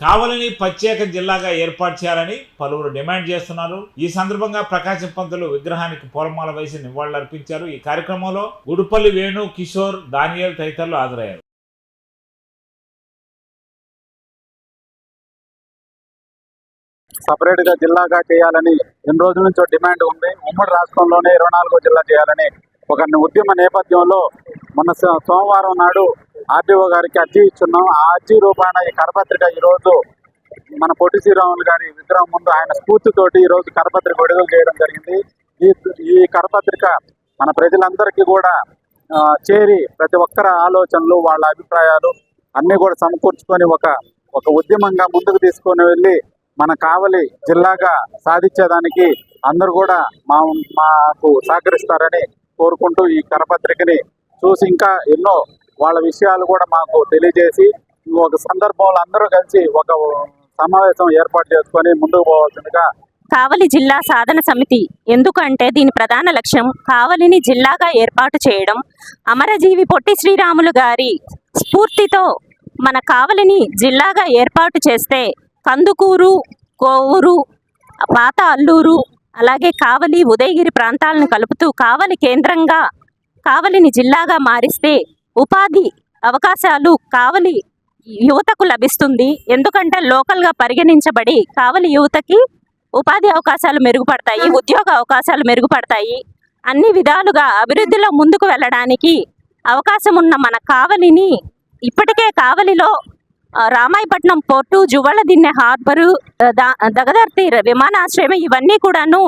కావలిని ప్రత్యేక జిల్లాగా ఏర్పాటు చేయాలని పలువురు డిమాండ్ చేస్తున్నారు. ఈ సందర్భంగా ప్రకాశం పంతులు విగ్రహానికి పూలమాల వేసి నివాళులర్పించారు. ఈ కార్యక్రమంలో గుడిపల్లి వేణు కిషోర్ దానియల్ తదితరులు హాజరయ్యారు. సపరేట్గా జిల్లాగా చేయాలని ఎన్ని రోజుల నుంచో డిమాండ్ ఉంది. ఉమ్మడి రాష్ట్రంలోనే ఇరవై నాలుగో జిల్లా చేయాలని ఒక ఉద్యమ నేపథ్యంలో మన సో- సోమవారం నాడు ఆర్డీఓ గారికి అర్జీ ఇచ్చున్నాం. ఆ అర్జీ రూపాన ఈ కరపత్రిక ఈరోజు మన పొట్టి శ్రీరాములు గారి విగ్రహం ముందు ఆయన స్ఫూర్తితోటి ఈరోజు కరపత్రిక విడుదల చేయడం జరిగింది. ఈ ఈ కరపత్రిక మన ప్రజలందరికీ కూడా చేరి ప్రతి ఒక్కరి ఆలోచనలు వాళ్ళ అభిప్రాయాలు అన్నీ కూడా సమకూర్చుకొని ఒక ఒక ఉద్యమంగా ముందుకు తీసుకొని వెళ్ళి మన కావలి జిల్లాగా సాధించేదానికి అందరూ కూడా మా మాకు సహకరిస్తారని కోరుకుంటూ ఈ కరపత్రికని చూసి ఇంకా ఎన్నో వాళ్ళ విషయాలు కూడా మాకు తెలియజేసి ఒక సందర్భంలో అందరూ కలిసి ఒక సమావేశం ఏర్పాటు చేసుకొని ముందుకు పోవాల్సిందిగా కావలి జిల్లా సాధన సమితి ఎందుకంటే దీని ప్రధాన లక్ష్యం కావలిని జిల్లాగా ఏర్పాటు చేయడం. అమరజీవి పొట్టి శ్రీరాములు గారి స్ఫూర్తితో మన కావలిని జిల్లాగా ఏర్పాటు చేస్తే కందుకూరు కోవూరు పాత అల్లూరు అలాగే కావలి ఉదయగిరి ప్రాంతాలను కలుపుతూ కావలి కేంద్రంగా కావలిని జిల్లాగా మారిస్తే ఉపాధి అవకాశాలు కావలి యువతకు లభిస్తుంది. ఎందుకంటే లోకల్గా పరిగణించబడి కావలి యువతకి ఉపాధి అవకాశాలు మెరుగుపడతాయి ఉద్యోగ అవకాశాలు మెరుగుపడతాయి. అన్ని విధాలుగా అభివృద్ధిలో ముందుకు వెళ్ళడానికి అవకాశం ఉన్న మన కావలిని ఇప్పటికే కావలిలో రామాయపట్నం పోర్టు జువ్వల దిన్నె హార్బరు దగదర్తి విమానాశ్రయం ఇవన్నీ కూడాను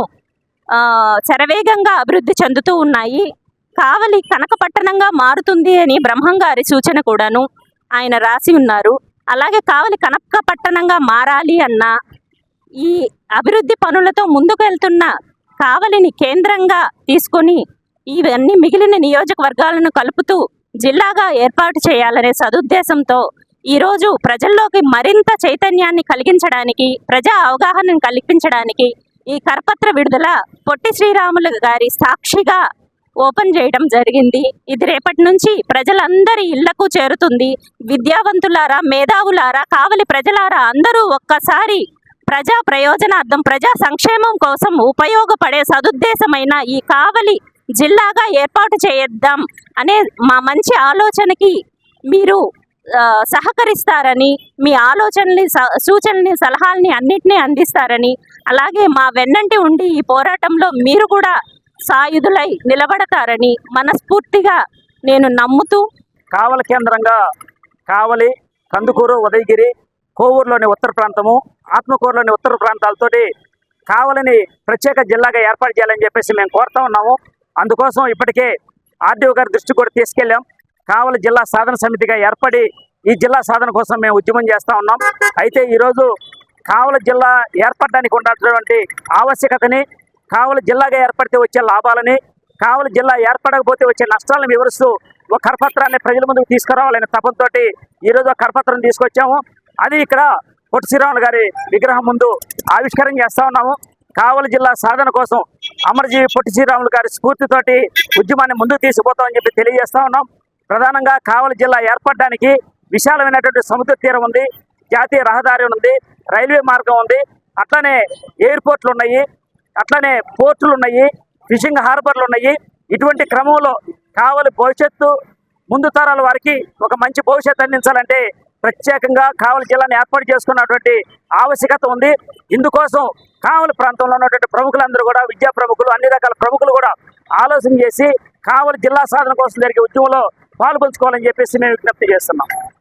శరవేగంగా అభివృద్ధి చెందుతూ ఉన్నాయి. కావలి కనకపట్టణంగా మారుతుంది అని బ్రహ్మంగారి సూచన కూడాను ఆయన రాసి ఉన్నారు. అలాగే కావలి కనక పట్టణంగా మారాలి అన్న ఈ అభివృద్ధి పనులతో ముందుకు వెళ్తున్న కావలిని కేంద్రంగా తీసుకొని ఇవన్నీ మిగిలిన నియోజకవర్గాలను కలుపుతూ జిల్లాగా ఏర్పాటు చేయాలనే సదుద్దేశంతో ఈరోజు ప్రజల్లోకి మరింత చైతన్యాన్ని కలిగించడానికి ప్రజా అవగాహనను కల్పించడానికి ఈ కరపత్ర విడుదల పొట్టి శ్రీరాములు గారి సాక్షిగా ఓపెన్ చేయడం జరిగింది. ఇది రేపటి నుంచి ప్రజలందరి ఇళ్ళకు చేరుతుంది. విద్యావంతులారా మేధావులారా కావలి ప్రజలారా అందరూ ఒక్కసారి ప్రజా ప్రయోజనార్థం ప్రజా సంక్షేమం కోసం ఉపయోగపడే సదుద్దేశమైన ఈ కావలి జిల్లాగా ఏర్పాటు చేద్దాం అనే మా మంచి ఆలోచనకి మీరు సహకరిస్తారని మీ ఆలోచనని స- సూచనని సలహాలని అన్నిటినీ అందిస్తారని అలాగే మా వెన్నంటి ఉండి ఈ పోరాటంలో మీరు కూడా సాయుధులై నిలబడతారని మనస్ఫూర్తిగా నేను నమ్ముతూ కావల కేంద్రంగా కావలి కందుకూరు ఉదయగిరి కోవూరులోని ఉత్తర ప్రాంతము ఆత్మకూరులోని ఉత్తర ప్రాంతాలతోటి కావలిని ప్రత్యేక జిల్లాగా ఏర్పాటు చేయాలని చెప్పేసి మేము కోరుతా ఉన్నాము. అందుకోసం ఇప్పటికే ఆర్డీఓ గారి దృష్టి కూడా తీసుకెళ్ళాం. కావలి జిల్లా సాధన సమితిగా ఏర్పడి ఈ జిల్లా సాధన కోసం మేము ఉద్యమం చేస్తూ ఉన్నాం. అయితే ఈరోజు కావలి జిల్లా ఏర్పడడానికి ఉన్నటువంటి ఆవశ్యకతని కావలి జిల్లాగా ఏర్పడితే వచ్చే లాభాలని కావలి జిల్లా ఏర్పడకపోతే వచ్చే నష్టాలను వివరిస్తూ ఒక కరపత్రాన్ని ప్రజల ముందుకు తీసుకురావాలనే తపంతో ఈరోజు ఒక కరపత్రం తీసుకొచ్చాము. అది ఇక్కడ పొట్టి శ్రీరాములు గారి విగ్రహం ముందు ఆవిష్కరణ చేస్తూ ఉన్నాము. కావలి జిల్లా సాధన కోసం అమరజీవి పొట్టి శ్రీరాములు గారి స్ఫూర్తితోటి ఉద్యమాన్ని ముందుకు తీసుకుపోతామని చెప్పి తెలియజేస్తా ఉన్నాం. ప్రధానంగా కావలి జిల్లా ఏర్పడడానికి విశాలమైనటువంటి సముద్ర తీరం ఉంది జాతీయ రహదారి ఉంది రైల్వే మార్గం ఉంది అట్లనే ఎయిర్పోర్ట్లు ఉన్నాయి. అట్లనే పోర్టులు ఉన్నాయి ఫిషింగ్ హార్బర్లు ఉన్నాయి. ఇటువంటి క్రమంలో కావలి భవిష్యత్తు ముందు తరాల వారికి ఒక మంచి భవిష్యత్తు అందించాలంటే ప్రత్యేకంగా కావలి జిల్లాను ఏర్పాటు చేసుకున్నటువంటి ఆవశ్యకత ఉంది. ఇందుకోసం కావలి ప్రాంతంలో ఉన్నటువంటి ప్రముఖులందరూ కూడా విద్యా ప్రముఖులు అన్ని రకాల ప్రముఖులు కూడా ఆలోచన చేసి కావలి జిల్లా సాధన కోసం జరిగే ఉద్యమంలో పాల్పంచుకోవాలని చెప్పేసి మేము విజ్ఞప్తి చేస్తున్నాం.